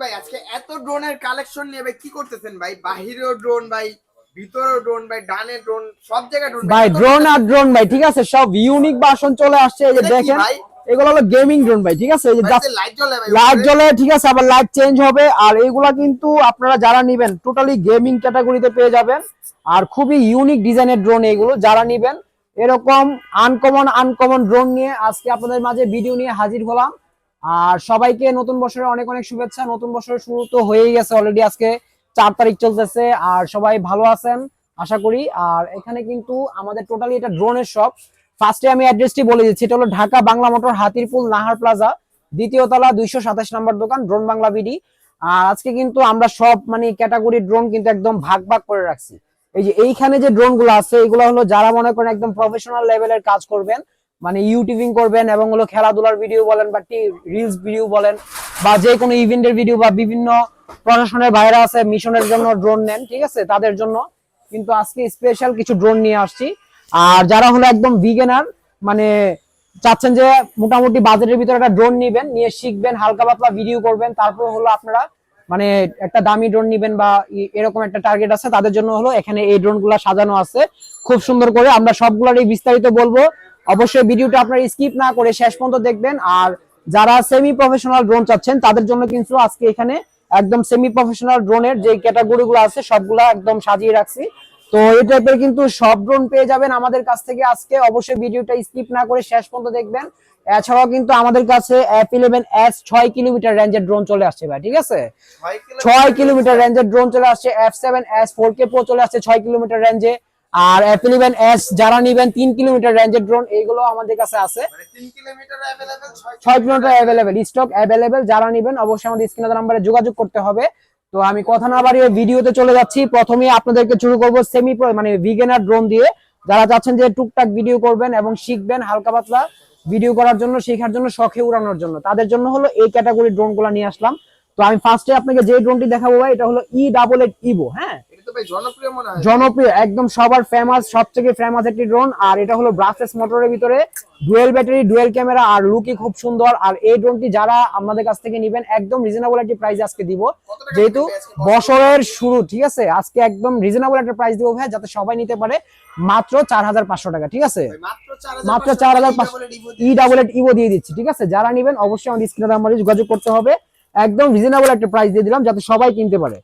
ভাই আজকে এত ড্রোনের কালেকশন নিয়ে ভাই কি করতেছেন ভাই? বাহিরেও ড্রোন ভাই ভিতরেও ড্রোন ভাই ডানে ড্রোন সব জায়গায় ড্রোন ভাই ড্রোন আর ড্রোন ভাই ঠিক আছে? সব ইউনিক ভার্সন চলে আসছে এই যে দেখেন? এগুলো হলো গেমিং ড্রোন ভাই ঠিক আছে? এই যে লাইট। জ্বলে ঠিক আছে? আবার লাইট চেঞ্জ হবে। আর এইগুলা কিন্তু আপনারা যারা নিবেন টোটালি গেমিং ক্যাটাগরিতে পেয়ে যাবেন। আর খুবই ইউনিক ডিজাইনের ড্রোন এগুলো যারা নিবেন এরকম আনকমন আনকমন ড্রোন নিয়ে আজকে আপনাদের মাঝে ভিডিও নিয়ে হাজির হলাম। আর সবাইকে নতুন বছরের অনেক অনেক শুভেচ্ছা। নতুন বছরের শুরু তো হয়েই গেছে অলরেডি আজকে চার তারিখ চলতেছে আর সবাই ভালো আছেন, আশা করি। আর এখানে কিন্তু আমাদের টোটালি এটা ড্রোনের শপ ফার্স্টে আমি অ্যাড্রেসটি বলে দিচ্ছি, এটা হলো ঢাকা বাংলা মোটর হাতিরপুল নাহার প্লাজা দ্বিতীয় তলা দুইশো সাতাশ নম্বর দোকান ড্রোন বাংলা বিডি। আর আজকে কিন্তু আমরা সব মানে ক্যাটাগরি ড্রোন কিন্তু একদম ভাগ ভাগ করে রাখছি। এই যে এইখানে যে ড্রোনগুলো আছে, এগুলো হলো যারা মনে করেন একদম প্রফেশনাল লেভেলের কাজ করবেন মানে ইউটিউবিং করবেন এবং হলো খেলাধুলার ভিডিও বলেন বা রিলস ভিডিও বলেন বা যে কোনো ইভেন্টের ভিডিও বা বিভিন্ন প্রশাসনের বাইরে আছে মিশনের জন্য ড্রোন নেন, ঠিক আছে? তাদের জন্য। কিন্তু আজকে স্পেশাল কিছু ড্রোন নিয়ে আসছি। আর যারা হলো একদম বিগেনার মানে চাচ্ছেন যে মোটামুটি বাজেটের ভিতরে একটা ড্রোন নিবেন, নিয়ে শিখবেন, হালকা পাতলা ভিডিও করবেন, তারপর হলো আপনারা মানে একটা দামি ড্রোন নিবেন বা এরকম একটা টার্গেট আছে, তাদের জন্য হলো এখানে এই ড্রোনগুলা সাজানো আছে। খুব সুন্দর করে আমরা সবগুলোরই বিস্তারিত বলব। অবশ্যই ভিডিওটা আপনারা স্কিপ না করে শেষ পর্যন্ত দেখবেন। আর যারা সেমি প্রফেশনাল ড্রোন চাচ্ছেন তাদের জন্য কিন্তু আজকে এখানে একদম সেমি প্রফেশনাল ড্রোনের যে ক্যাটাগরি গুলো আছে সবগুলা একদম সাজিয়ে রাখছি। তো এই টাইপের কিন্তু সব ড্রোন পেয়ে যাবেন আমাদের কাছ থেকে। আজকে অবশ্যই ভিডিওটা স্কিপ না করে শেষ পর্যন্ত দেখবেন। এছাড়াও কিন্তু আমাদের কাছে অ্যাপ ইলেভেন এস ছয় কিলোমিটার রেঞ্জের ড্রোন চলে আসছে ভাই ঠিক আছে? ছয় কিলো ছয় কিলোমিটার রেঞ্জের ড্রোন চলে আসছে F seven S four K pro চলে আসছে ছয় কিলোমিটার রেঞ্জে আর অ্যাপ ইলেভেন এস যারা নিবেন তিন কিলোমিটার রেঞ্জের ড্রোন এইগুলো আমাদের কাছে আছে। মানে ছয় কিলোমিটার অ্যাভেলেবেল স্টক অ্যাভেলেবেল যারা নিবেন অবশ্যই আমাদের স্ক্রিনে নাম্বারে যোগাযোগ করতে হবে। তো আমি কথা না বাড়িয়ে ভিডিওতে চলে যাচ্ছি। প্রথমে আপনাদেরকে শুরু করব সেমি মানে বিগিনার ড্রোন দিয়ে। যারা চাচ্ছেন যে টুকটাক ভিডিও করবেন এবং শিখবেন হালকা পাতলা ভিডিও করার জন্য শেখার জন্য শখে উড়ানোর জন্য। তাদের জন্য হলো এই ক্যাটাগরি ড্রোনগুলা নিয়ে আসলাম। তো আমি ফার্স্টে আপনাকে যে ড্রোনটি দেখাবো ভাই এটা হলো ই ডাবল এইট ইভো হ্যাঁ? জনপ্রিয় একদম সবার ফেমাস সবথেকে ফেমাস একটি ড্রোন আর এটা হলো ব্রাসলেস মোটরের ভিতরে ডুয়েল ব্যাটারি ডুয়েল ক্যামেরা আর লুকই খুব সুন্দর। আর এই ড্রোনটি যারা আমাদের কাছ থেকে নিবেন একদম রিজনেবল একটি প্রাইস আজকে দিব। যেহেতু বছরের শুরু ঠিক আছে? আজকে একদম রিজনেবল একটা প্রাইস দিব ভাই যাতে সবাই নিতে পারে। মাত্র চার হাজার পাঁচশো টাকা ঠিক আছে? মাত্র চার মাত্র চার হাজার পাঁচশো ই ডাবল এট ইভো দিয়ে দিচ্ছি ঠিক আছে? যারা নিবেন অবশ্যই আমাদের স্ক্রিনে নাম্বারে যোগাযোগ করতে হবে। একদম রিজনেবল একটা প্রাইস দিয়ে দিলাম যাতে সবাই কিনতে পারে।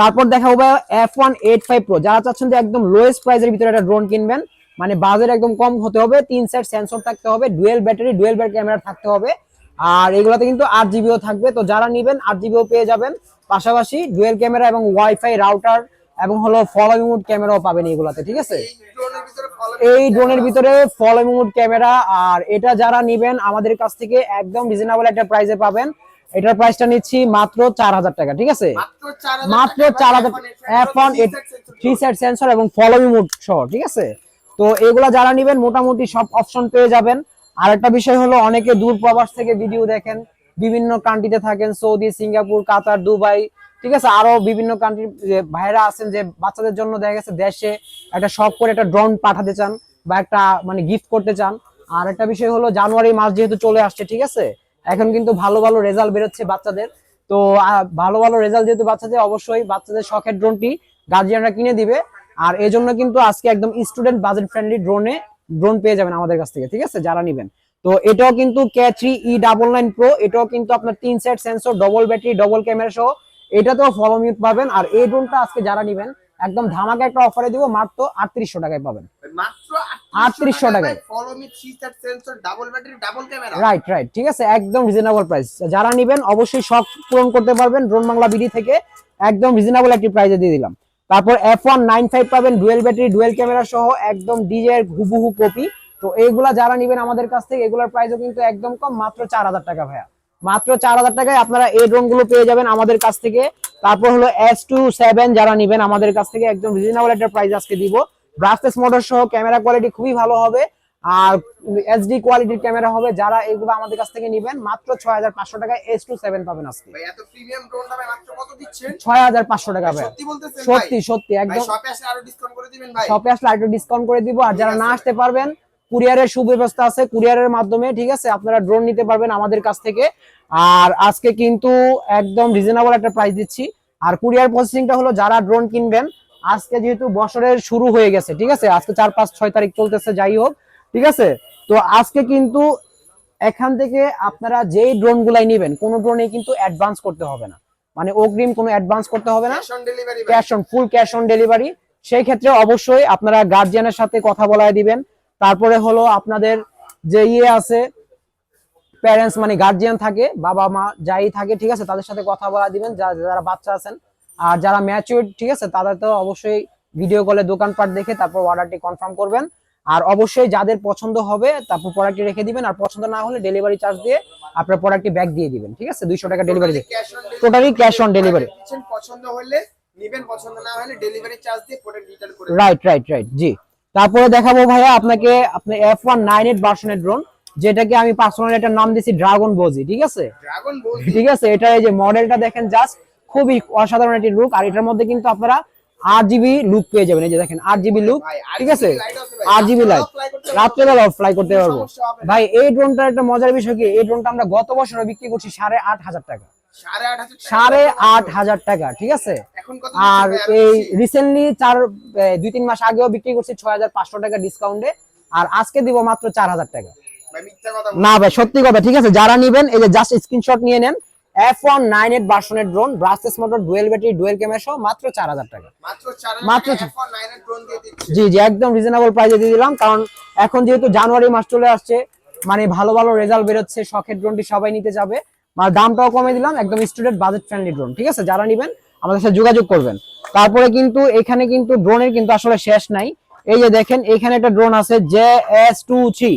তারপর দেখা হবে F one eight five pro যারা চাচ্ছেন যে একদম লোয়েস্ট প্রাইসের ভিতরে একটা ড্রোন কিনবেন মানে বাজেট একদম কম হতে হবে, তিন সেট সেন্সর থাকতে হবে dual battery dual bat camera থাকতে হবে। আর এগুলোতে কিন্তু আট জিবিও থাকবে। তো যারা নিবেন, আট জিবিও পেয়ে যাবেন। পাশাপাশি ডুয়েল ক্যামেরা এবং ওয়াইফাই রাউটার এবং হলো ফলোইং মোড ক্যামেরাও পাবেন এগুলাতে, ঠিক আছে? এই ড্রোনের ভিতরে ড্রোনের মোড ক্যামেরা আর এটা যারা নিবেন, আমাদের কাছ থেকে একদম রিজনেবল একটা প্রাইসে পাবেন। এটার প্রাইসটা নিচ্ছি মাত্র চার হাজার টাকা ঠিক আছে? মাত্র চার হাজার এখন থ্রি সেট সেন্সর এবং ফলোইং মোড সহ ঠিক আছে? তো এগুলা যারা নিবেন মোটামুটি সব অপশন পেয়ে যাবেন। আর একটা বিষয় হলো অনেকে দূর প্রবাস থেকে ভিডিও দেখেন বিভিন্ন কান্ট্রিতে থাকেন সৌদি সিঙ্গাপুর কাতার দুবাই ঠিক আছে? আরও বিভিন্ন কান্ট্রির ভাইরা আছেন যে বাচ্চাদের জন্য দেখা গেছে দেশে একটা শখ করে একটা ড্রোন পাঠাতে চান বা একটা মানে গিফট করতে চান। আর একটা বিষয় হলো জানুয়ারি মাস যেহেতু চলে আসছে ঠিক আছে? এখন কিন্তু ভালো ভালো রেজাল্ট বেরোচ্ছে বাচ্চাদের। তো ভালো ভালো রেজাল্ট যেহেতু বাচ্চাদের, অবশ্যই বাচ্চাদের শখের ড্রোনটি গার্জিয়ানরা কিনে দিবে। আর এই জন্য কিন্তু আজকে একদম স্টুডেন্ট বাজেট ফ্রেন্ডলি ড্রোনে ড্রোন পেয়ে যাবেন আমাদের কাছ থেকে, ঠিক আছে? যারা নিবেন। তো, এটাও কিন্তু K three E double nine pro এটাও কিন্তু আপনার তিন set sensor double battery double camera সহ, এটাতেও ফলো মিউট পাবেন। আর এই ড্রোনটা আজকে যারা নিবেন একদম ধামাকা একটা অফারে দিব মাত্র আটত্রিশশো টাকায় পাবেন। মাত্র 3800 টাকায়। রাইট রাইট ঠিক আছে? একদম রিজনেবল প্রাইস যারা নিবেন অবশ্যই শখ পূরণ করতে পারবেন ড্রোন বাংলা বিডি থেকে একদম রিজনেবল একটি প্রাইসে দিয়ে দিলাম। তারপর এফ ওয়ান নাইন ফাইভ পাবেন ডুয়েল ব্যাটারি ডুয়েল ক্যামেরা সহ একদম ডিজে এর হুবহু কপি তো এইগুলা যারা নিবেন আমাদের কাছ থেকে এগুলোর প্রাইসও কিন্তু একদম কম মাত্র চার হাজার টাকা ভাইয়া। মাত্র চার হাজার টাকায় আপনারা এই ড্রোনগুলো পেয়ে যাবেন আমাদের কাছ থেকে। তারপর হলো এস টু সেভেন যারা নিবেন আমাদের কাছ থেকে একদম রিজনেবল একটা প্রাইস আজকে দিব। ব্রাসলেস মোটর সহ ক্যামেরা কোয়ালিটি খুবই ভালো হবে। আর এইচডি কোয়ালিটির ক্যামেরা হবে যারা এগুলো আমাদের কাছ থেকে নিবেন মাত্র ছয় হাজার পাঁচশো টাকায় এস টু সেভেন পাবেন আজকে। ছয় হাজার পাঁচশো টাকা ভাই সত্যি সত্যি একদম। শপে আসলে আরও ডিসকাউন্ট করে দিবেন শপে আসলে একটু ডিসকাউন্ট করে দিব আর যারা না আসতে পারবেন কুরিয়ারের সুব্যবস্থা আছে কুরিয়ারের মাধ্যমে ঠিক আছে? আপনারা ড্রোন নিতে পারবেন আমাদের কাছ থেকে। আর আজকে কিন্তু একদম রিজনেবল একটা প্রাইস দিচ্ছি। আর কুরিয়ার প্রসেসিংটা হলো যারা ড্রোন কিনবেন আজকে যেহেতু বছরের শুরু হয়ে গেছে ঠিক আছে? আজকে চার পাঁচ ছয় তারিখ চলতেছে যাই হোক ঠিক আছে? তো আজকে কিন্তু এখান থেকে আপনারা যেই ড্রোন গুলাই নিবেন কোনো ড্রোনে কিন্তু অ্যাডভান্স করতে হবে না। মানে অগ্রিম কোনো অ্যাডভান্স করতে হবে না। Cash on full cash on delivery সেই ক্ষেত্রে অবশ্যই আপনারা গার্জিয়ানের সাথে কথা বলায় দিবেন। তারপরে হলো আপনাদের যে ইয়ে আছে প্যারেন্টস মানে গার্জিয়ান থাকে বাবা মা যাই থাকে ঠিক আছে? তাদের সাথে কথা বলা দিবেন যারা বাচ্চা আছেন। আর যারা ম্যাচিউর ঠিক আছে? তাদের তো অবশ্যই ভিডিও কলে দোকানপাট দেখে তারপর অর্ডারটি কনফার্ম করবেন। আর অবশ্যই যাদের পছন্দ হবে তারপর প্রোডাক্টটি রেখে দিবেন। আর পছন্দ না হলে ডেলিভারি চার্জ দিয়ে আপনার প্রোডাক্টটি ব্যাক দিয়ে দিবেন ঠিক আছে? দুইশো টাকা ডেলিভারি দিয়ে। টোটালি ক্যাশ অন ডেলিভারি পছন্দ হলে নিবেন পছন্দ না হলে ডেলিভারি চার্জ দিয়ে প্রোডাক্ট রিটার্ন করে রাইট রাইট রাইট জি। তারপরে দেখাবো ভাইয়া আপনাকে আপনি এফ ওয়ান নাইন এইট ভার্সনের ড্রোন যেটাকে আমি পার্সোনালি একটা নাম দিয়েছি ড্রাগন বোজি ঠিক আছে? ঠিক আছে এটা এই যে মডেলটা দেখেন জাস্ট খুবই অসাধারণ একটি লুক আর এটার মধ্যে কিন্তু আপনারা আট জিবি লুক পেয়ে যাবেন। এই যে দেখেন আট জিবি লুক ঠিক আছে? 8GB light আছে ভাই। আট জিবি লাইট। রাত্রেবেলা ফ্লাই করতে পারব। ভাই এই ড্রোনটার একটা মজার বিষয় কি? এই ড্রোনটা আমরা গত বছর বিক্রি করছি সাড়ে আট হাজার টাকা। সাড়ে আট হাজার টাকা ঠিক আছে? আর এই রিসেন্টলি চার দুই তিন মাস আগেও বিক্রি করছি ছয় হাজার পাঁচশো টাকা ডিসকাউন্টে আর আজকে দিব মাত্র চার হাজার টাকা। না ভাই সত্যি কথা ঠিক আছে? যারা নিবেন এই যে জাস্ট স্ক্রিনশট নিয়ে নেন। এফ ওয়ান নাইন এইট ভার্সনের drone brushless motor dual battery dual camera সহ মাত্র চার হাজার টাকা। মাত্র চার মাত্র মাত্র F1 9 এর ড্রোন দিয়ে দিচ্ছি। জি জি একদম রিজনেবল প্রাইসে দিয়ে দিলাম। কারণ এখন যেহেতু জানুয়ারি মাস চলে আসছে মানে ভালো ভালো রেজাল্ট বেরোচ্ছে শখের ড্রোনটি সবাই নিতে যাবে। মানে দামটাও কমে দিলাম একদম স্টুডেন্ট বাজেট ফ্রেন্ডলি ড্রোন ঠিক আছে? যারা নিবেন আমাদের সাথে যোগাযোগ করবেন। তারপরে কিন্তু এখানে কিন্তু ড্রোনের কিন্তু আসলে শেষ নাই। এই যে দেখেন এখানে একটা ড্রোন আছে জে এস টু থ্রি।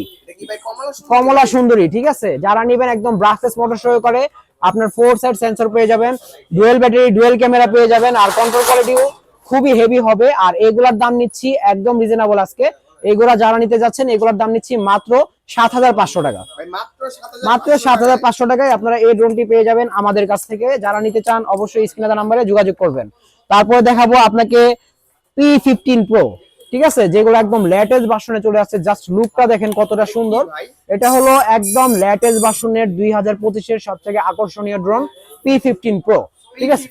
কমলা সুন্দরী। ঠিক আছে? যারা নেবেন একদম ব্রাসেস মোটর সহ করে আপনার ফোর সাইড সেন্সর পেয়ে যাবেন ডুয়েল ব্যাটারি ডুয়েল ক্যামেরা পেয়ে যাবেন আর কন্ট্রোল কোয়ালিটিও খুবই হেভি হবে। আর এগুলার দাম নিচ্ছি একদম রিজনেবল আজকে। এগুলা যারা নিতে যাচ্ছেন এগুলার দাম নিচ্ছি মাত্র সাত হাজার পাঁচশো টাকা। মাত্র সাত হাজার পাঁচশো টাকায়। আপনারা এই ড্রোনটি পেয়ে যাবেন আমাদের কাছ থেকে। যারা নিতে চান অবশ্যই স্ক্রিনে নাম্বারে যোগাযোগ করবেন। তারপরে দেখাবো আপনাকে পি ফিফটিন প্রো ঠিক আছে? যেগুলো একদম লেটেস্ট ভার্সনে চলে আসছে। জাস্ট লুকটা দেখেন কতটা সুন্দর। এটা হলো একদম লেটেস্ট ভার্সনের দুই হাজার পঁচিশের সব থেকে আকর্ষণীয় ড্রোন পি ফিফটিন প্রো ঠিক আছে?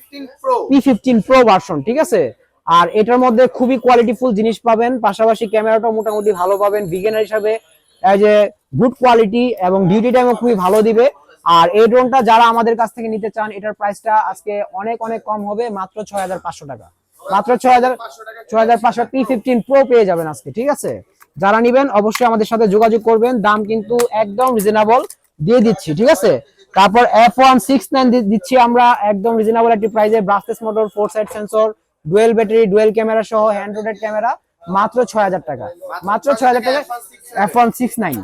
পি ফিফটিন প্রো ভার্সন ঠিক আছে? আর এটার মধ্যে খুবই কোয়ালিটিফুল জিনিস পাবেন। পাশাপাশি ক্যামেরাটাও মোটামুটি ভালো পাবেন। বিগিনার হিসাবে এজ এ গুড কোয়ালিটি এবং ডিউটি টাইমও খুবই ভালো দিবে। আর এই ড্রোনটা যারা আমাদের কাছ থেকে নিতে চান, এটার প্রাইসটা আজকে অনেক অনেক কম হবে, মাত্র ছয় হাজার পাঁচশো টাকা। মাত্র ছয় হাজার ছয় হাজার পাঁচশো পি ফিফটিন প্রো পেয়ে যাবেন আজকে, ঠিক আছে? যারা নিবেন, অবশ্যই আমাদের সাথে যোগাযোগ করবেন। দাম কিন্তু একদম রিজনেবল দিয়ে দিচ্ছি, ঠিক আছে? তারপর এফ ওয়ান সিক্স নাইন দিচ্ছি আমরা। একদম রিজনেবল একটি প্রাইসে brushless motor four side sensor dual battery dual camera সহ হ্যান্ড রোডেড ক্যামেরা মাত্র ছয় হাজার টাকা। মাত্র ছয় হাজার টাকা এফ ওয়ান সিক্স নাইন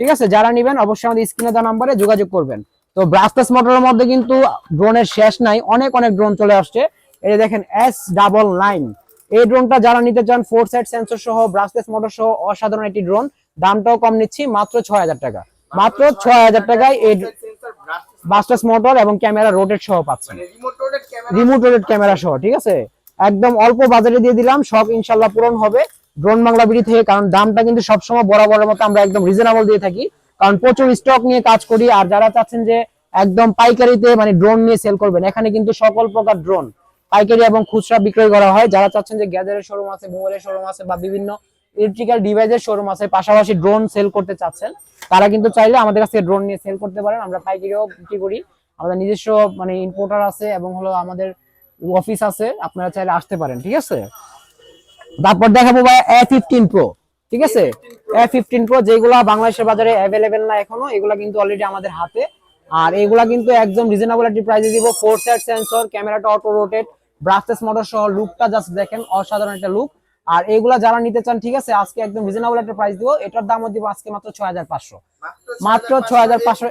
ঠিক আছে যারা নিবেন অবশ্যই আমাদের স্ক্রিনে দেওয়া নাম্বারে যোগাযোগ করবেন। তো ব্রাসলেস মোটরের মধ্যে কিন্তু ড্রোনের শেষ নাই অনেক অনেক ড্রোন চলে আসছে। এই দেখেন এস ডাবল নাইন এই ড্রোনটা যারা নিতে চান ফোর সাইড সেন্সর সহ ব্রাসলেস মোটর সহ অসাধারণ একটি ড্রোন দামটাও কম নিচ্ছি মাত্র ছয় হাজার টাকা। মাত্র ছয় হাজার টাকায় এই ব্রাশ মোটর এবং ক্যামেরা রোটেট সহ পাচ্ছেন। রিমোট রোটেড ক্যামেরা সহ ঠিক আছে? একদম অল্প বাজারে দিয়ে দিলাম। সব ইনশাল্লাহ পূরণ হবে। ড্রোন বাংলা বিডি থেকে, কারণ দামটা কিন্তু সবসময় বরাবরের মতো আমরা একদম রিজনেবল দিয়ে থাকি। কারণ প্রচুর স্টক নিয়ে কাজ করি, আর যারা চাচ্ছেন যে একদম পাইকারিতে মানে ড্রোন নিয়ে সেল করবেন, এখানে কিন্তু সকল প্রকার ড্রোন, পাইকারি এবং খুচরা বিক্রয় করা হয়। যারা চাচ্ছেন যে গ্যাজেটের শোরুম আছে, মোবাইলের শোরুম আছে বা বিভিন্ন ইলেকট্রিক্যাল ডিভাইসের শোরুম আছে, পাশাপাশি ড্রোন সেল করতে চাচ্ছেন, তারা কিন্তু চাইলে আমাদের কাছে ড্রোন নিয়ে সেল করতে পারেন। আমরা পাইকারিও বিক্রি করি। আমাদের নিজস্ব মানে ইম্পোর্টার আছে এবং হলো আমাদের অফিস আছে আপনারা চাইলে আসতে পারেন ঠিক আছে? তারপর দেখাবো ভাই এ ফিফটিন প্রো ঠিক আছে? এ ফিফটিন প্রো যেগুলা বাংলাদেশের বাজারে অ্যাভেলেবেল না এখনও এগুলা কিন্তু অলরেডি আমাদের হাতে। আর এগুলা কিন্তু একদম রিজনেবল একটি প্রাইসে দিব ফোর সাইড সেন্সর ক্যামেরাটা অটো রোটেট ব্রাসলেস মোটর সহ লুকটা জাস্ট দেখেন অসাধারণ একটা লুক আর এগুলা যারা নিতে চান ঠিক আছে আজকে একদম রিজনেবল একটা প্রাইস দিব এটার দামও দিব আজকে মাত্র ছয় হাজার পাঁচশো। মাত্র ছয় হাজার পাঁচশো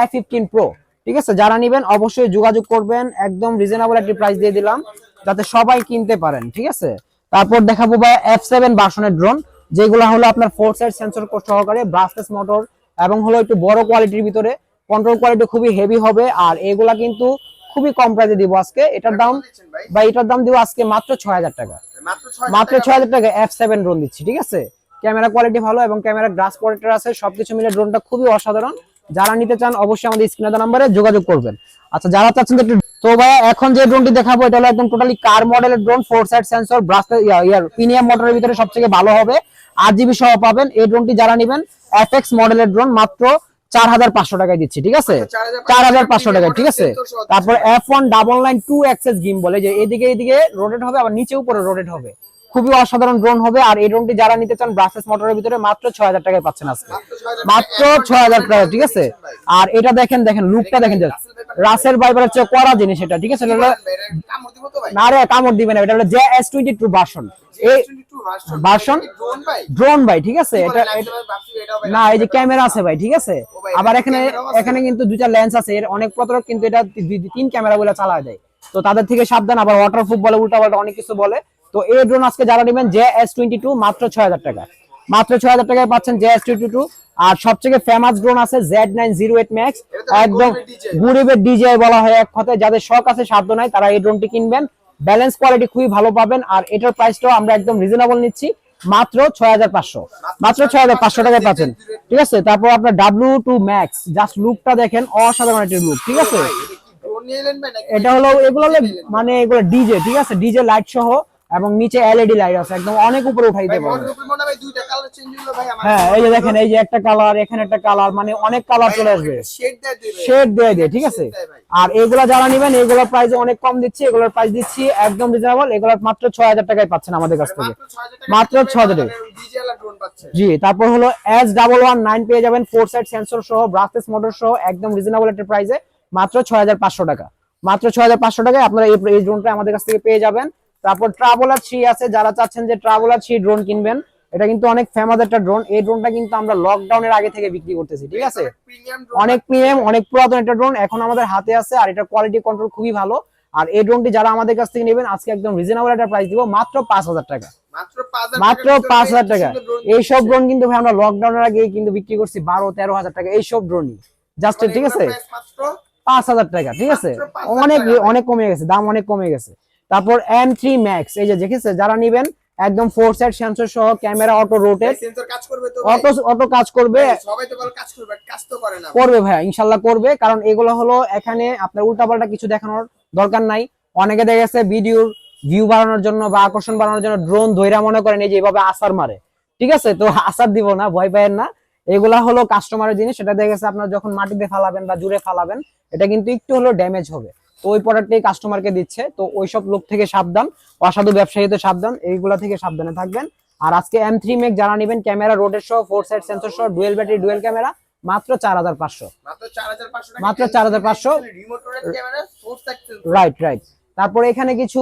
এ ফিফটিন প্রো ঠিক আছে? যারা নিবেন অবশ্যই যোগাযোগ করবেন। একদম রিজনেবল একটি প্রাইস দিয়ে দিলাম যাতে সবাই কিনতে পারেন ঠিক আছে? তারপর দেখাবো ভাই এফ সেভেন ভার্সনের ড্রোন যেগুলো হলো আপনার ফোর সাইড সেন্সর সহকারে ব্রাসলেস মোটর এবং হলো একটু বড় কোয়ালিটির ভিতরে। কন্ট্রোল কোয়ালিটি খুবই হেভি হবে আর এগুলা কিন্তু খুবই কম প্রাইসে দিব আজকে। এটার দাম বা এটার দাম দিব আজকে মাত্র ছয় হাজার টাকা। মাত্র 6000 মাত্র ছয় হাজার টাকা এফ সেভেন ড্রোন দিচ্ছি ঠিক আছে? ক্যামেরা কোয়ালিটি ভালো এবং ক্যামেরা গ্লাস প্রোটেক্টর আছে সবকিছু মিলে ড্রোনটা খুবই অসাধারণ। যারা নিতে চান অবশ্যই আমাদের স্ক্রিনে নাম্বারে যোগাযোগ করবেন। আচ্ছা যারা চাচ্ছেন তো ভাই এখন যে ড্রোনটি দেখাবো, এটা হলো একদম টোটালি কার মডেলের drone four side sensor brush year premium মোটরের ভিতরে সবথেকে ভালো হবে। আট জিবি সহ পাবেন। এই ড্রোনটি যারা নেবেন এফএক্স মডেলের ড্রোন মাত্র চার হাজার পাঁচশো টাকায় দিচ্ছি, ঠিক আছে? চার হাজার পাঁচশো টাকায়, ঠিক আছে? তারপর F one double nine two axis গিম বলে যে এদিকে এদিকে রোটেট হবে, আবার নিচে উপরে রোটেট হবে। খুবই অসাধারণ ড্রোন হবে আর এই ড্রোনটি যারা নিতে চান ব্রাসেস মোটরের ভিতরে মাত্র ছয় হাজার টাকায় পাচ্ছেন আজকে। মাত্র ছয় হাজার টাকা ঠিক আছে? আর এটা দেখেন দেখেন লুকটা দেখেন। রাসেল বাইবার হচ্ছে করা জিনিস এটা ঠিক আছে? না রে কামড় দিবে না এটা হলো J S twenty two version এই version? ড্রোন ভাই। ঠিক আছে? এটা না এই যে ক্যামেরা আছে ভাই ঠিক আছে? আবার এখানে এখানে কিন্তু দুইটা লেন্স আছে এর অনেক প্রতারক কিন্তু এটা তিন ক্যামেরা বলে চালা যায় তো তাদের থেকে সাবধান আবার ওয়াটার প্রুফ বলে উল্টা পাল্টা অনেক কিছু বলে। তো এই ড্রোন আজকে যারা নেবেন জে এস টোয়েন্টি টু মাত্র ছয় হাজার টাকা। মাত্র ছয় হাজার টাকায় পাচ্ছেন জে এস টোয়েন্টি টু আর সবথেকে ফেমাস ড্রোন আছে Z nine zero eight max একদম গরিবের DJ গরিবের ডিজে বলা হয় এক কথায়। যাদের শখ আছে সাধ্য নাই তারা এই ড্রোনটি কিনবেন। ব্যালেন্স কোয়ালিটি খুবই ভালো পাবেন। আর এটার প্রাইসটাও আমরা একদম রিজনেবল নিচ্ছি। মাত্র ছয় হাজার পাঁচশো। মাত্র ছয় হাজার পাঁচশো টাকায় পাচ্ছেন। ঠিক আছে? তারপর আপনার ডাব্লিউ টু ম্যাক্স জাস্ট লুকটা দেখেন অসাধারণ একটি লুক ঠিক আছে? এটা হলো এগুলো মানে এগুলো ডিজে ঠিক আছে? ডিজে লাইট সহ। এবং নিচে এলইডি লাইট আছে একদম অনেক উপরে উঠাই দিতে পারবেন হ্যাঁ এই যে দেখেন এই যে একটা কালার এখানে একটা কালার মানে অনেক কালার চলে আসবে। শেড দিয়ে দিয়ে ঠিক আছে? আর এগুলা যারা নেবেন এগুলোর প্রাইস অনেক কম দিচ্ছি এগুলোর প্রাইস দিচ্ছি একদম রিজনেবল এগুলোর মাত্র ছয় হাজার টাকায় পাচ্ছেন আমাদের কাছ থেকে। মাত্র 6,000 টাকা। জি তারপর হলো এস ডাবল ওয়ান নাইন পেয়ে যাবেন ফোর সাইড সেন্সর সহ ব্রাসলেস মোটর সহ একদম রিজনেবল একটা প্রাইসে মাত্র ছয় হাজার পাঁচশো টাকা। মাত্র ছয় হাজার পাঁচশো টাকায় আপনারা এই ড্রোনটা আমাদের কাছ থেকে পেয়ে যাবেন। তারপর ট্রাভেলার থ্রি আছে যারা চাচ্ছেন যে ট্রাভেলার থ্রি ড্রোন কিনবেন এটা কিন্তু অনেক ফেমাস একটা ড্রোন এই ড্রোনটা কিন্তু আমরা লকডাউনের আগে থেকে বিক্রি করতেছি ঠিক আছে? অনেক প্রিমিয়াম অনেক পুরাতন একটা ড্রোন এখন আমাদের হাতে আছে আর এটা কোয়ালিটি কন্ট্রোল খুবই ভালো। আর এই ড্রোনটি যারা আমাদের কাছ থেকে নেবেন আজকে একদম রিজনেবল একটা প্রাইস দিব মাত্র পাঁচ হাজার টাকা। মাত্র পাঁচ হাজার টাকা এইসব ড্রোন কিন্তু ভাই আমরা লকডাউনের আগে কিন্তু বিক্রি করছি বারো তেরো হাজার টাকা। এইসব ড্রোনই জাস্ট ঠিক আছে? পাঁচ হাজার টাকা ঠিক আছে? অনেক অনেক কমে গেছে দাম অনেক কমে গেছে। তারপর এম থ্রি ম্যাক্স এই যে দেখেছে যারা নিবেন একদম ফোর সাইড সেন্সর সহ ক্যামেরা অটো রোটেট সেন্সর কাজ করবে তো অটো অটো কাজ করবে। সবাই তো বলে কাজ করবে কাজ তো করে না। করবে ইনশাল্লাহ করবে কারণ এগুলো হলো এখানে আপনার উল্টাপাল্টা কিছু দেখানোর দরকার নাই। অনেকে দেখা গেছে ভিডিওর ভিউ বাড়ানোর জন্য বা আকর্ষণ বাড়ানোর জন্য ড্রোন ধৈরা মনে করেন এই যে এভাবে আসার মারে। ঠিক আছে? তো আসার দিব না ভয় পায়েন না। এগুলা হলো কাস্টমারের জিনিস সেটা দেখা গেছে আপনার যখন মাটিতে ফালাবেন বা জুড়ে ফালাবেন এটা কিন্তু একটু হলেও ড্যামেজ হবে। তো ওই প্রোডাক্টটাই কাস্টমারকে দিচ্ছে। তো ওইসব লোক থেকে সাবধান অসাধু ব্যবসায়ীতে সাবধান এইগুলা থেকে সাবধানে থাকবেন। আর আজকে এম থ্রি মেক যারা নেবেন ক্যামেরা রোডের সহ ফোর সাইড সেন্সর সহ ডুয়েল ব্যাটারি ডুয়েল ক্যামেরা মাত্র চার হাজার পাঁচশো। মাত্র 4500 টাকা মাত্র 4,500 রিমোট ক্যামেরা সোর্স থাকছে। রাইট রাইট তারপরে এখানে কিছু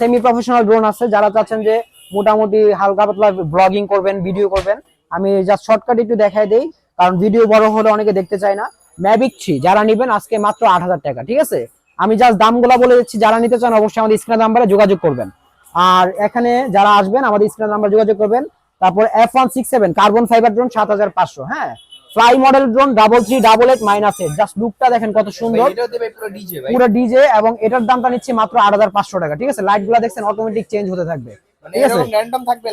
সেমি প্রফেশনাল ড্রোন আছে। যারা চাচ্ছেন যে মোটামুটি হালকা পাতলা ব্লগিং করবেন ভিডিও করবেন আমি জাস্ট শর্টকাট একটু দেখাই দেই। কারণ ভিডিও বড় হলে অনেকে দেখতে চায় না। ম্যাভিক থ্রি যারা নিবেন আজকে মাত্র আট হাজার টাকা ঠিক আছে? আমি জাস্ট দামগুলো বলে দিচ্ছি যারা নিতে চান অবশ্যই আমাদের স্ক্রিনের নাম্বারে যোগাযোগ করবেন। আর এখানে যারা আসবেন আমাদের স্ক্রিনের নাম্বার যোগাযোগ করবেন। তারপর F one six seven carbon fibre drone সাত হাজার পাঁচশো হ্যাঁ? Fly model drone double three double eight minus eight just লুকটা দেখেন কত সুন্দর। এটাও দেবে পুরো ডিজে ভাই। পুরো ডিজে এবং এটার দামটা নিচ্ছে মাত্র আট হাজার পাঁচশো টাকা ঠিক আছে? লাইটগুলা দেখছেন অটোমেটিক চেঞ্জ হতে থাকবে। মানে র্যান্ডম থাকবে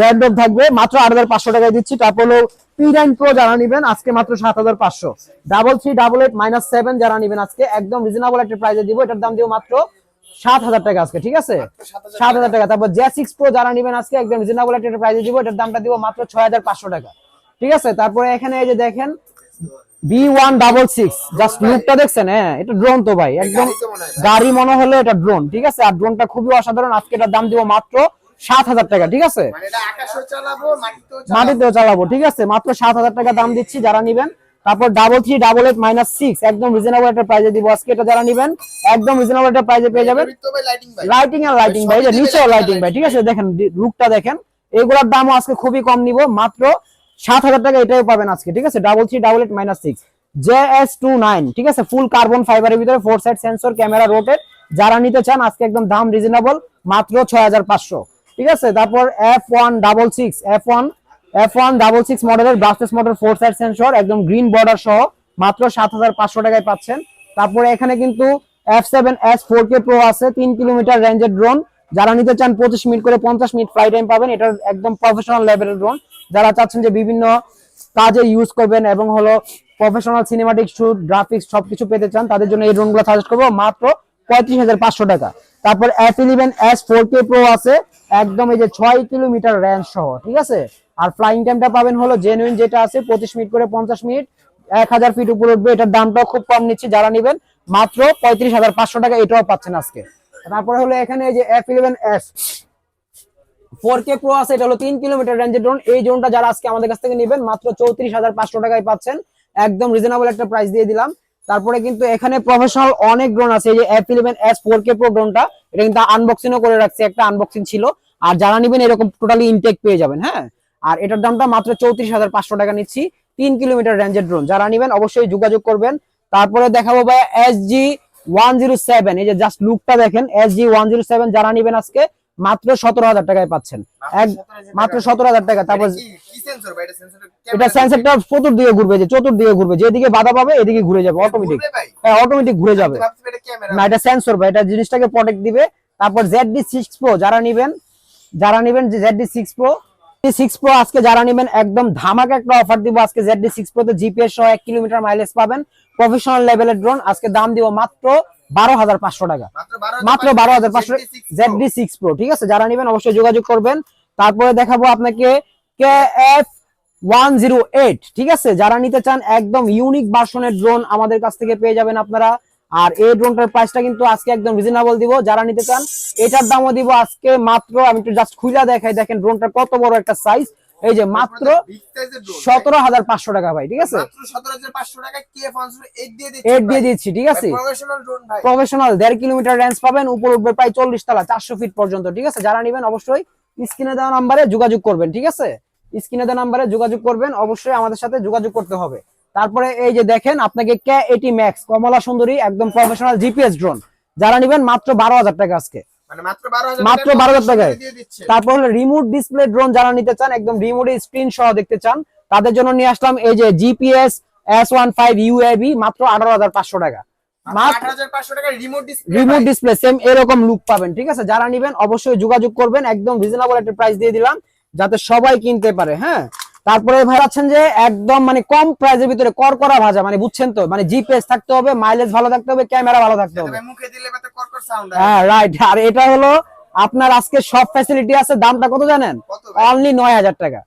র্যান্ডম থাকবে মাত্র আট হাজার পাঁচশো টাকায় দিচ্ছি। তারপর হলো পি নাইন প্রো যারা নিবেন আজকে মাত্র সাত হাজার পাঁচশো। Double three double eight minus seven যারা নিবেন আজকে একদম রিজনেবল একটা প্রাইসে দিব। এটার দাম দিব মাত্র সাত হাজার টাকা আজকে ঠিক আছে? সাত হাজার টাকা। তারপর জে সিক্স প্রো যারা নিবেন আজকে একদম রিজনেবল একটা প্রাইসে দিব। এটার দামটা দিব মাত্র ছয় হাজার পাঁচশো টাকা। ঠিক আছে? তারপরে এখানে এই যে দেখেন B one double six just লুকটা দেখছেন? হ্যাঁ এটা ড্রোন তো ভাই। একদম মনে গাড়ি মনে হলে এটা ড্রোন ঠিক আছে? আর ড্রোনটা খুবই অসাধারণ। আজকে এটার দাম দিব মাত্র সাত হাজার টাকা ঠিক আছে? মানে মাটিতেও চালাবো। ঠিক আছে? মাত্র সাত হাজার টাকা দাম দিচ্ছি যারা নিবেন। তারপর double three double eight minus six একদম রিজনেবল একটা প্রাইজে দিব আজকে এটা যারা নিবেন একদম রিজনেবল একটা প্রাইজে পেয়ে যাবেন। লাইটিং আর লাইটিং ভাই যে নিচেও লাইটিং ভাই ঠিক আছে? দেখেন লুকটা দেখেন। এগুলোর দামও আজকে খুবই কম নিব মাত্র সাত হাজার টাকা এটাই পাবেন আজকে ঠিক আছে? Double three double eight minus six J S two nine ঠিক আছে? ফুল কার্বন ফাইবারের ভিতরে four side sensor camera rotate যারা নিতে চান আজকে একদম দাম রিজনেবল মাত্র ছয় হাজার পাঁচশো। ঠিক আছে? তারপর F one double six F one F one double six মডেলের brushless motor four side sensor একদম গ্রিন বর্ডার সহ, মাত্র সাত হাজার পাঁচশো টাকায় পাচ্ছেন। তারপরে এখানে কিন্তু F seven S four K pro আছে, তিন কিলোমিটার রেঞ্জের ড্রোন যারা নিতে চান পঁচিশ মিনিট করে পঞ্চাশ মিনিট ফ্লাই টাইম পাবেন এটা একদম প্রফেশনাল লেভেলের ড্রোন যারা চাচ্ছেন যে বিভিন্ন কাজে ইউজ করবেন এবং হলো প্রফেশনাল সিনেমাটিক শুট গ্রাফিক্স সবকিছু পেতে চান, তাদের জন্য এই ড্রোনগুলো সাজেস্ট করব। মাত্র পঁয়ত্রিশ হাজার পাঁচশো টাকা। তারপর এফ ইলেভেন এস ফোর আছে। একদম এই যে ছয় কিলোমিটার রেঞ্জ সহ, ঠিক আছে? আর ফ্লাইং টাইমটা পাবেন হলো জেনুইন যেটা আছে, পঁচিশ মিনিট করে পঞ্চাশ মিনিট। এক হাজার ফিট উপর উঠবে, এটার দামটাও খুব কম নিচ্ছি যারা নেবেন। মাত্র পঁয়ত্রিশ হাজার পাঁচশো টাকা, এটাও পাচ্ছেন আজকে। তারপরে হলো এখানে এই যে F eleven S four K pro আছে, এটা হলো তিন কিলোমিটার রেঞ্জের ড্রোন এই ড্রোনটা যারা আজকে আমাদের কাছ থেকে নেবেন, মাত্র চৌত্রিশ হাজার পাঁচশো টাকায় পাচ্ছেন। একদম রিজনেবল একটা প্রাইস দিয়ে দিলাম। তারপরে কিন্তু এখানে প্রফেশনাল অনেক ড্রোন আছে যে F eleven S four K pro ড্রোনটা এটা কিন্তু আনবক্সিংও করে রাখছে, একটা আনবক্সিং ছিল। আর যারা নেবেন, এরকম টোটালি ইনটেক পেয়ে যাবেন হ্যাঁ? আর এটার দামটা মাত্র চৌত্রিশ হাজার পাঁচশো টাকা নিচ্ছি, তিন কিলোমিটার রেঞ্জের ড্রোন যারা নেবেন, অবশ্যই যোগাযোগ করবেন। তারপরে দেখাবো ভাই S G one zero seven এই যে জাস্ট লুকটা দেখেন S G one zero seven যারা নেবেন আজকে মাত্র সতেরো হাজার টাকায় পাচ্ছেন। মাত্র সতেরো হাজার টাকা। তারপর এটা সেন্সর এটা সেন্সরটা চতুর্দিকে ঘুরবে যে চতুর্দিকে ঘুরবে। যেদিকে বাধা পাবে এদিকে ঘুরে যাবে অটোমেটিক হ্যাঁ অটোমেটিক ঘুরে যাবে। না এটা সেন্সর ভাই। এটা জিনিসটাকে প্রোটেক্ট দিবে। তারপর জেড ডি সিক্স প্রো যারা নিবেন যারা নিবেন যে Z D six pro six pro আজকে যারা নিবেন একদম ধামাকা একটা অফার দিব। আজকে জেড ডি সিক্স প্রো তে জিপিএস সহ এক কিলোমিটার মাইলেজ পাবেন। প্রফেশনাল লেভেলের ড্রোন আজকে দাম দিব মাত্র বারো হাজার পাঁচশো টাকা। মাত্র বারো হাজার পাঁচশো জেড ডি সিক্স প্রো ঠিক আছে? যারা নেবেন অবশ্যই যোগাযোগ করবেন। তারপরে দেখাবো আপনাকে K F one zero eight ঠিক আছে? যারা নিতে চান একদম ইউনিক ভার্সনের ড্রোন আমাদের কাছ থেকে পেয়ে যাবেন আপনারা। আর এই ড্রোনটার প্রাইসটা কিন্তু আজকে একদম রিজনেবল দিব। যারা নিতে চান এটার দামও দিব আজকে মাত্র আমি একটু জাস্ট খুলে দেখাই দেখেন ড্রোনটা কত বড় একটা সাইজ এই যে মাত্র সতেরো হাজার পাঁচশো টাকা ভাই ঠিক আছে? মাত্র 17500 টাকা কেএফ 8 দিয়ে দিচ্ছি ঠিক আছে? প্রফেশনাল দেড় কিলোমিটার রেঞ্জ পাবেন উপর উঠবে প্রায় চল্লিশ তলা চারশো ফিট পর্যন্ত ঠিক আছে? যারা নেবেন অবশ্যই স্ক্রিনে দেওয়া নাম্বারে যোগাযোগ করবেন ঠিক আছে? স্ক্রিনে দেওয়া নাম্বারে যোগাযোগ করবেন অবশ্যই আমাদের সাথে যোগাযোগ করতে হবে। তারপরে এই যে দেখেন আপনাকে কে এটি ম্যাক্স কমলা সুন্দরী একদম প্রফেশনাল জিপিএস ড্রোন যারা নেবেন মাত্র বারো হাজার টাকা আজকে। মাত্র 12000 মাত্র 12,000 টাকায়। তারপর হলো রিমোট ডিসপ্লে ড্রোন যারা নিতে চান একদম রিমোট স্ক্রিন সহ দেখতে চান তাদের জন্য নিয়ে আসলাম এই যে GPS S one five UAV মাত্র আঠারো হাজার পাঁচশো টাকা। মাত্র 8500 টাকা রিমোট ডিসপ্লে সেম এরকম লুক পাবেন ঠিক আছে? যারা নেবেন অবশ্যই যোগাযোগ করবেন একদম রিজনেবল একটা প্রাইস দিয়ে দিলাম যাতে সবাই কিনতে পারে হ্যাঁ? তারপরে ভাই আছেন যে একদম মানে কম প্রাইসের ভিতরে করকরা ভাজা মানে বুঝছেন তো? মানে জিপিএস থাকতে হবে মাইলেজ ভালো থাকতে হবে ক্যামেরা ভালো থাকতে হবে। হ্যাঁ রাইট আর এটা হলো আপনার আজকে সব ফ্যাসিলিটি আছে দামটা কত জানেন? অনলি নয় হাজার টাকা।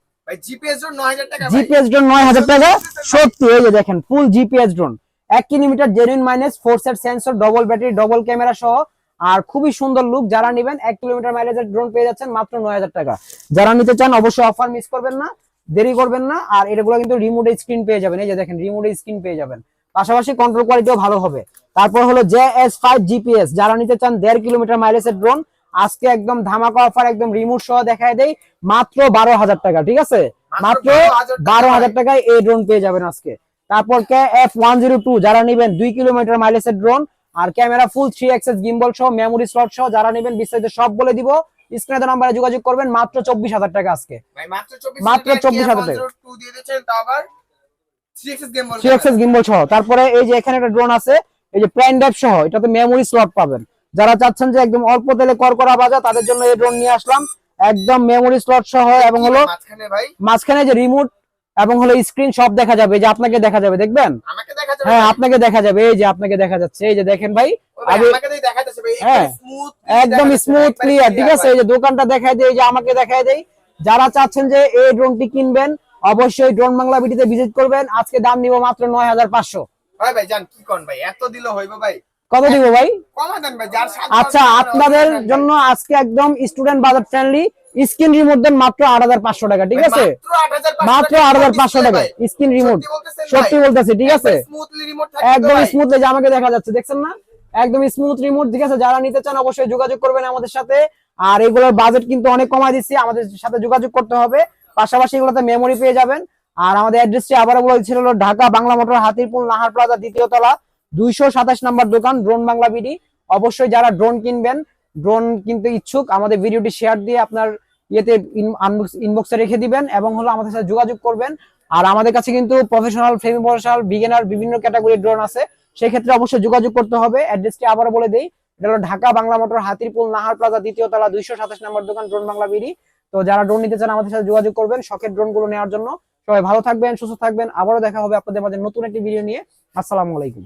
জিপিএস এর 9000 টাকা ভাই। জিপিএস ড্রোন নয় হাজার টাকা? সত্যি এই যে দেখেন ফুল জিপিএস ড্রোন এক kilometre genuine minus four set sensor double battery double camera সহ। আর খুবই সুন্দর লুক যারা নেবেন এক কিলোমিটার মাইলেজের ড্রোন পেয়ে যাচ্ছেন মাত্র নয় হাজার টাকা। যারা নিতে চান অবশ্যই অফার মিস করবেন না। দেরি করবেন না আর এগুলো কিন্তু রিমোট স্ক্রিন পেয়ে যাবেন। এই যে দেখেন রিমোট স্ক্রিন পেয়ে যাবেন। পাশাপাশি কন্ট্রোল কোয়ালিটিও ভালো হবে। তারপর হলো জে এস ফাইভ জিপিএস যারা নিতে চান দেড় কিলোমিটার মাইলেজের ড্রোন আজকে একদম ধামাকা অফার একদম রিমোট সহ দেখায় দেয় মাত্র বারো হাজার টাকা ঠিক আছে? মাত্র বারো হাজার টাকায় এই ড্রোন পেয়ে যাবেন আজকে। তারপর K F one zero two যারা নেবেন দুই কিলোমিটার মাইলেজের ড্রোন আর camera full three axis gimbal সহ মেমোরি স্লট সহ যারা নেবেন বিস্তারিত সব বলে দিব। স্ক্রিনে নাম্বারে যোগাযোগ করবেন মাত্র চব্বিশ হাজার টাকা আজকে। ভাই মাত্র 24 মাত্র 24,000 টাকা। 2 দিয়ে দিচ্ছেন তাও আবার 3xs gimbal three axis gimbal সহ। তারপরে এই যে এখানে একটা ড্রোন আছে এই যে প্রাইম ড্রাইভ সহ এটাতে মেমোরি স্লট পাবেন। যারা চাচ্ছেন যে একদম অল্প তেলে কর করা বাজা তাদের জন্য এই ড্রোন নিয়ে আসলাম। একদম মেমোরি স্লট সহ এবং হলো মাঝখানে ভাই? মাঝখানে যে রিমোট এবং হলো স্ক্রিন সব দেখা যাবে যে আপনাকে দেখা যাবে দেখবেন? আমাকে দেখা যাবে হ্যাঁ আপনাকে দেখা যাবে এই যে আপনাকে দেখা যাচ্ছে এই যে দেখেন ভাই। হ্যাঁ, স্মুথ একদম স্মুথ ক্লিয়ার ঠিক আছে? এই যে দোকানটা দেখায় দেয় এই যে আমাকে দেখায় দেয় যারা চাচ্ছেন যে এই ড্রোনটি কিনবেন অবশ্যই ড্রোন বাংলা বিটিতে ভিজিট করবেন। আজকে দাম নিব মাত্র নয় হাজার পাঁচশো। ভাই ভাই জান কি কোন ভাই? এত দিলে হইব ভাই। কত দিব ভাই? আচ্ছা আপনাদের জন্য আজকে একদম স্টুডেন্ট বাজার ফ্রেন্ডলি স্ক্রিন রিমোট দেন মাত্র আট হাজার পাঁচশো টাকা ঠিক আছে? মাত্র আট হাজার পাঁচশো টাকা স্ক্রিন রিমোট সত্যি বলতেছি ঠিক আছে? স্মুথলি রিমোট একদম স্মুথলি যে আমাকে দেখা যাচ্ছে দেখছেন না? একদম স্মুথ রিমোট ঠিক আছে? যারা নিতে চান অবশ্যই যোগাযোগ করবেন আমাদের সাথে। আর এগুলোর বাজেট কিন্তু অনেক কমায় দিচ্ছি, আমাদের সাথে যোগাযোগ করতে হবে। পাশাপাশি এগুলোতে মেমোরি পেয়ে যাবেন। আর আমাদের অ্যাড্রেসটি আবারও বলেছিল ঢাকা বাংলা মোটর, হাতিরপুল, নাহার প্লাজা, দ্বিতীয় তলা, দুইশো সাতাশ নম্বর দোকান ড্রোন বাংলা বিডি অবশ্যই যারা ড্রোন কিনবেন ড্রোন কিনতে ইচ্ছুক, আমাদের ভিডিওটি শেয়ার দিয়ে আপনার ইয়েতে ইনবক্সে রেখে দিবেন এবং হলো আমাদের সাথে যোগাযোগ করবেন। আর আমাদের কাছে কিন্তু প্রফেশনাল সেমি প্রফেশনাল বিগিনার বিভিন্ন ক্যাটাগরির ড্রোন আছে। সেই ক্ষেত্রে অবশ্যই যোগাযোগ করতে হবে। অ্যাড্রেসটি আবার বলে দেই। এটা হলো ঢাকা বাংলা মোটর হাতিরপুল নাহার প্লাজা দ্বিতীয় তলা দুইশো সাতাশ নম্বর দোকান, ড্রোন বাংলা বিডি। তো যারা ড্রোন নিতে চান আমাদের সাথে যোগাযোগ করবেন, শখের ড্রোনগুলো নেওয়ার জন্য। সবাই ভালো থাকবেন, সুস্থ থাকবেন। আবারও দেখা হবে আপনাদের মাঝে নতুন একটি ভিডিও নিয়ে। আসসালামু আলাইকুম।